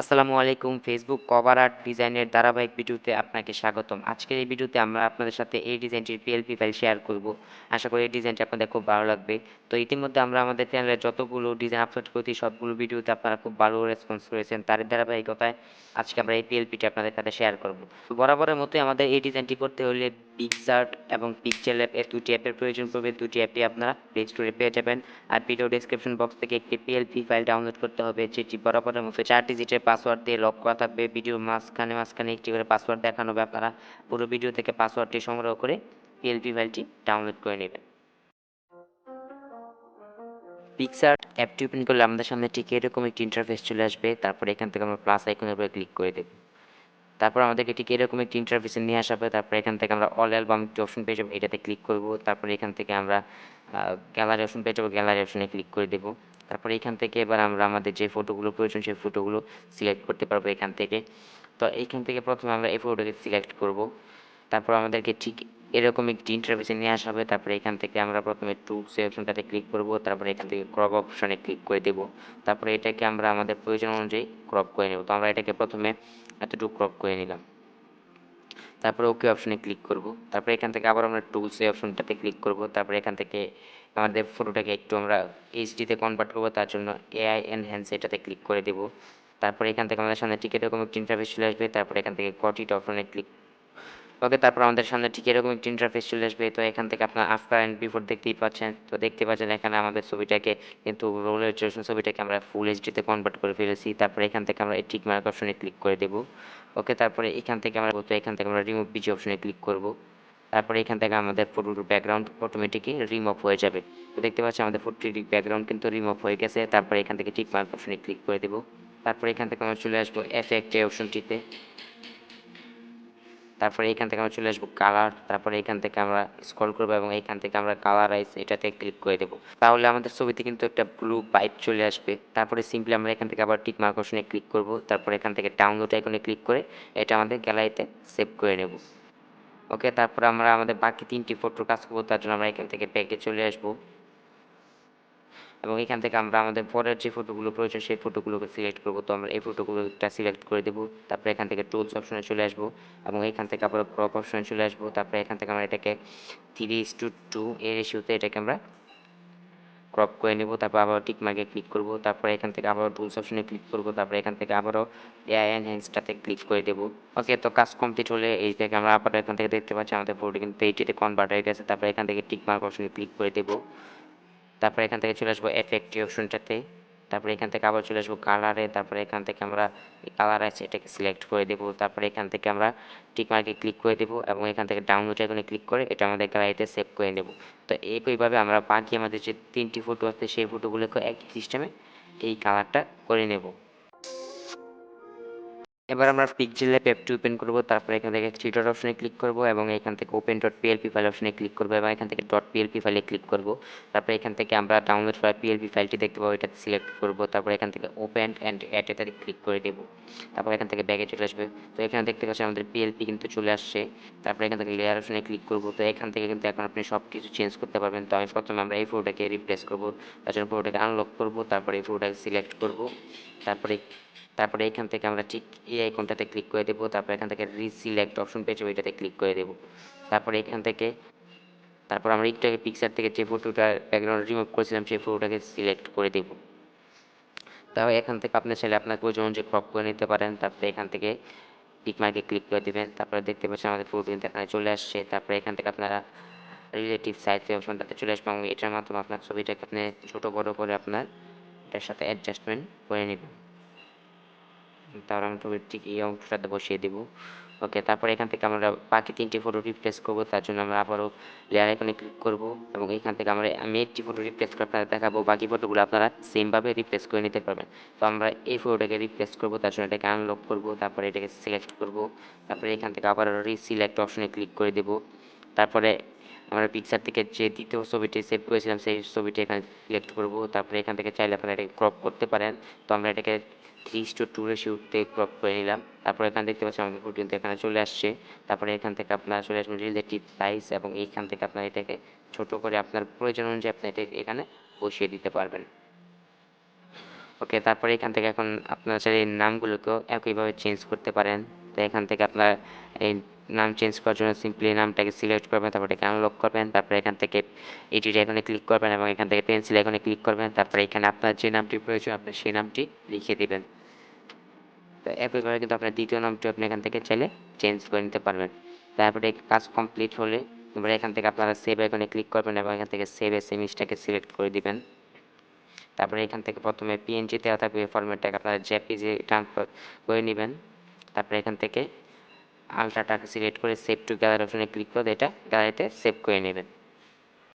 আসসালামু আলাইকুম। Facebook cover art ডিজাইনের ধারাবাহিক ভিডিওতে আপনাকে স্বাগতম। আজকের এই ভিডিওতে আমরা আপনাদের সাথে এই ডিজাইনটির পিএলপি ফাইল শেয়ার করব। আশা করি এই ডিজাইনটি আপনাদের খুব ভালো লাগবে। তো ইতিমধ্যে আমরা আমাদের চ্যানেলে যতগুলো ডিজাইন আপলোড করেছি, সবগুলো ভিডিওতে আপনারা খুব ভালো রেসপন্স করেছেন। তার ধারাবাহিকতায় আজকে আমরা এই পিএলপিটি আপনাদের সাথে শেয়ার করব। বরাবরের মতোই আমাদের এই ডিজাইনটি করতে হলে পিকচার্ট এবং পিকচার অ্যাপ এর দুটি অ্যাপের প্রয়োজন পড়বে। দুটি অ্যাপই আপনারা প্লে স্টোরে পেয়ে যাবেন। আর ভিডিও ডেসক্রিপশন বক্স থেকে একটি পিএলপি ফাইল ডাউনলোড করতে হবে, যেটি বরাবরের মতো চার ডিজিটের পাসওয়ার্ড দিয়ে লক করা থাকবে। ভিডিও মাঝখানে মাঝখানে একটি করে পাসওয়ার্ড দেখানো হবে আপনারা। পুরো ভিডিও থেকে পাসওয়ার্ডটি সংগ্রহ করে পিএলপি ফাইলটি ডাউনলোড করে নেবেন। পিকচার অ্যাপটি ওপেন করলে আমাদের সামনে ঠিক এরকম একটি ইন্টারফেস চলে আসবে। তারপর এখান থেকে আমরা প্লাস আইকনের উপরে ক্লিক করে দেব। তারপর আমাদেরকে ঠিক এরকম একটি ইন্টারফেসে নিয়ে আসা হবে তারপর এখান থেকে আমরা অল অ্যালবাম একটি অপশন পেয়ে যাব, এটাতে ক্লিক করব, তারপর এখান থেকে আমরা গ্যালারি অপশন পেয়ে যাব গ্যালারি অপশনে ক্লিক করে দেবো। তারপর এখান থেকে এবার আমরা আমাদের যে ফটোগুলো প্রয়োজন, সেই ফটোগুলো সিলেক্ট করতে পারব এখান থেকে। তো এইখান থেকে প্রথমে আমরা এই ফটোটাকে সিলেক্ট করব। তারপর আমাদেরকে ঠিক এরকম একটি ইন্টারফেসে নিয়ে আসা হবে। তারপরে এখান থেকে আমরা প্রথমে টুলস অপশনটাতে ক্লিক করব। তারপরে এখান থেকে ক্রপ অপশনে ক্লিক করে দেব। তারপরে এটাকে আমরা আমাদের প্রয়োজন অনুযায়ী ক্রপ করে নেব। তো আমরা এটাকে প্রথমে এতটুকু ক্রপ করে নিলাম। তারপরে ওকে অপশনে ক্লিক করব। তারপরে এখান থেকে আবার আমরা টুলস অপশনটাতে ক্লিক করব। তারপরে এখান থেকে আমাদের ফটোটাকে একটু আমরা এইচডিতে কনভার্ট করব। তার জন্য এআই এনহ্যান্স এটাতে ক্লিক করে দেব। তারপরে এখান থেকে আমাদের সামনে ঠিক এরকম একটি ইন্টারফেস চলে আসবে। তারপরে এখান থেকে কটিট অপশনে ক্লিক ওকে, তারপর আমাদের সামনে ঠিক এরকম একটি ইন্টারফেস চলে আসবে। তো এখান থেকে আপনার আফটার অ্যান্ড বিফোর দেখতেই পাচ্ছেন। তো দেখতে পাচ্ছেন এখানে আমাদের ছবিটাকে, কিন্তু রোলের ছবিটাকে আমরা ফুল এইচডিতে কনভার্ট করে ফেলেছি। তারপরে এখান থেকে আমরা এই টিক মার্ক অপশনে ক্লিক করে দেবো। ওকে, তারপরে এখান থেকে আমরা, তো এখান থেকে আমরা রিমুভ পিজি অপশনে ক্লিক করব। তারপরে এখান থেকে আমাদের ফটোর ব্যাকগ্রাউন্ড অটোমেটিকই রিমুভ হয়ে যাবে। তো দেখতে পাচ্ছি আমাদের ফটোটির ব্যাকগ্রাউন্ড কিন্তু রিমুভ হয়ে গেছে। তারপরে এখান থেকে টিক মার্ক অপশনে ক্লিক করে দেবো। তারপরে এখান থেকে আমরা চলে আসব এফেক্ট এই অপশনটিতে তারপরে এখান থেকে আমরা চলে আসব কালার তারপরে এখান থেকে আমরা স্ক্রল করব এবং এখান থেকে আমরা কালারাইজ এটাতে ক্লিক করে দেবো। তাহলে আমাদের ছবিতে কিন্তু একটা ব্লু পাইপ চলে আসবে। তারপরে সিম্পলি আমরা এখান থেকে আবার টিক মার্ক অপশনে ক্লিক করব। তারপরে এখান থেকে ডাউনলোড আইকনে ক্লিক করে এটা আমাদের গ্যালারিতে সেভ করে নেব। ওকে তারপর আমরা আমাদের বাকি তিনটি ফটোর কাজ করব, তার জন্য আমরা এখান থেকে ব্যাগে চলে আসব। এবং এখান থেকে আমরা আমাদের পরের যে ফটোগুলো প্রয়োজন সেই ফটোগুলোকে সিলেক্ট করব। তো আমরা এই ফটোগুলোটা সিলেক্ট করে দেবো। তারপরে এখান থেকে টুলস অপশনে চলে আসব এবং এখান থেকে আবার ক্রপ অপশনে চলে আসব। তারপরে এখান থেকে আমরা এটাকে থ্রি টু টু এর রেশিওতে এটাকে আমরা ক্রপ করে নেব। তারপর আবার টিক মার্কে ক্লিক করব। তারপরে এখান থেকে আবারও টুলস অপশনে ক্লিক করব। তারপরে এখান থেকে আবারও এআই এনহ্যান্সটাতে ক্লিক করে দেবো। ওকে তো কাজ কমপ্লিট হলে এই থেকে আমরা আবার এখান থেকে দেখতে পাচ্ছি, আমাদের ফটোটি কিন্তু এইটিতে কনভার্ট হয়ে গেছে। তারপরে এখান থেকে টিক মার্ক অপশনে ক্লিক করে দেবো। তারপরে এখান থেকে চলে আসব এফেক্ট অপশনটাতে তারপরে এখান থেকে আবার চলে আসব কালারে তারপরে এখান থেকে আমরা কালার আছে এটাকে সিলেক্ট করে দেবো। তারপরে এখান থেকে আমরা টিক মার্কে ক্লিক করে দেবো এবং এখান থেকে ডাউনলোড আইকনে ক্লিক করে এটা আমাদের গ্যালারিতে সেভ করে নেব তো একইভাবে আমরা বাকি আমাদের যে তিনটি ফটো আছে, সেই ফটোগুলোকে একই সিস্টেমে এই কালারটা করে নেব। এবার আমরা পিকজেল অ্যাপটি ওপেন করব, তারপরে এখান থেকে থ্রি ডট অপশনে ক্লিক করব এবং এখান থেকে ওপেন ডট পিএলপি ফাইল অপশনে ক্লিক করব এবং এখান থেকে ডট পিএলপি ফাইলে ক্লিক করব। তারপরে এখান থেকে আমরা ডাউনলোড করা পিএলপি ফাইলটি দেখতে পাবো, এটাতে সিলেক্ট করব, তারপরে এখান থেকে ওপেন অ্যান্ড অ্যাট এটাতে ক্লিক করে দেবো। তারপর এখান থেকে ব্যাগে চলে আসবে। তো এখানে দেখতে পাচ্ছি আমাদের পিএলপি কিন্তু চলে আসছে। তারপরে এখান থেকে লেয়ার অপশনে ক্লিক করব। তো এখান থেকে কিন্তু এখন আপনি সব কিছু চেঞ্জ করতে পারবেন। তো আমি প্রথমে আমরা এই ফটোটাকে রিপ্লেস করব তার জন্য ফটোটাকে আনলক করব, তারপরে এই ফটোটাকে সিলেক্ট করব। তারপরে তারপরে এখান থেকে আমরা ঠিক আইকনটাতে ক্লিক করে দেবো, তারপর এখান থেকে রিসিলেক্ট অপশন পেয়েছে ওইটাতে ক্লিক করে দেবো। তারপরে এখান থেকে, তারপর আমরা একটু আগে পিকচার থেকে যে ফটোটা ব্যাকগ্রাউন্ড রিমুভ করেছিলাম, সেই ফটোটাকে সিলেক্ট করে দেবো। তাও এখান থেকে আপনার ছেলে আপনার প্রয়োজন অনুযায়ী ক্রপ করে নিতে পারেন। তারপরে এখান থেকে টিক মার্কে ক্লিক করে দেবেন, তারপরে দেখতে পাচ্ছেন আমাদের ফটো কিন্তু এখানে চলে আসছে। তারপরে এখান থেকে আপনারা রিলেটিভ সাইজ অপশনটাতে চলে আসবে এবং এটার মাধ্যমে আপনার ছবিটাকে আপনি ছোটো বড়ো করে আপনার এটার সাথে অ্যাডজাস্টমেন্ট করে নেবেন। তারপর আমি ছবির ঠিক এই অংশটাতে বসিয়ে দেবো। ওকে তারপরে এখান থেকে আমরা বাকি তিনটি ফটো রিপ্লেস করব, তার জন্য আমরা আবারও লেয়ার আইকনে ক্লিক করব এবং এখান থেকে আমরা আমি একটি ফটো রিপ্লেস করে আপনাদের দেখাবো, বাকি ফটোগুলো আপনারা সেমভাবে রিপ্লেস করে নিতে পারবেন। তো আমরা এই ফটোটাকে রিপ্লেস করব, তার জন্য এটাকে আনলক করব, তারপরে এটাকে সিলেক্ট করব, তারপরে এখান থেকে আবার রিসিলেক্ট অপশনে ক্লিক করে দেবো। তারপরে আমরা পিকচার থেকে যে দ্বিতীয় ছবিটি সেভ করেছিলাম, সেই ছবিটি এখানে সিলেক্ট করব, তারপরে এখান থেকে চাইলে আপনারা এটাকে ক্রপ করতে পারেন। তো আমরা এটাকে থ্রি টু টু রেশিওতে ক্রপ করে নিলাম তারপর এখানে দেখতে পাচ্ছেন আমাদের কিন্তু এখানে চলে আসছে। তারপরে এখান থেকে আপনার চলে আসবেন রিলেটিভ সাইজ এবং এইখান থেকে আপনার এটাকে ছোট করে আপনার প্রয়োজন অনুযায়ী আপনি এটা এখানে বসিয়ে দিতে পারবেন। ওকে তারপরে এখান থেকে এখন আপনার চাইলে এই নামগুলোকেও একইভাবে চেঞ্জ করতে পারেন। তো এখান থেকে আপনার এই নাম চেঞ্জ করার জন্য সিম্পলি নামটাকে সিলেক্ট করবেন, তারপরে এখানে আনলক করবেন, তারপরে এখান থেকে এডিট আইকনে ক্লিক করবেন এবং এখান থেকে পেন্সিল আইকনে ক্লিক করবেন, তারপরে এখানে আপনার যে নামটি প্রয়োজন, আপনি সেই নামটি লিখে দিবেন। তো করে কিন্তু আপনার দ্বিতীয় নামটি আপনি এখান থেকে চাইলে চেঞ্জ করে নিতে পারবেন। তারপরে কাজ কমপ্লিট হলে এবার এখান থেকে আপনারা সেভ আইকনে ক্লিক করবেন এবং এখান থেকে সেভ এস ইমেজটাকে সিলেক্ট করে দিবেন। তারপরে এখান থেকে প্রথমে পিএনজি দেওয়া থাকবে এই ফরম্যাটটাকে আপনারা জেপিজি ট্রান্সফার করে নেবেন। তারপরে এখান থেকে আলট্রাটাকে সিলেক্ট করে সেভ টু গ্যালারি অপশনে ক্লিক করে এটা গ্যালারিতে সেভ করে নেবেন।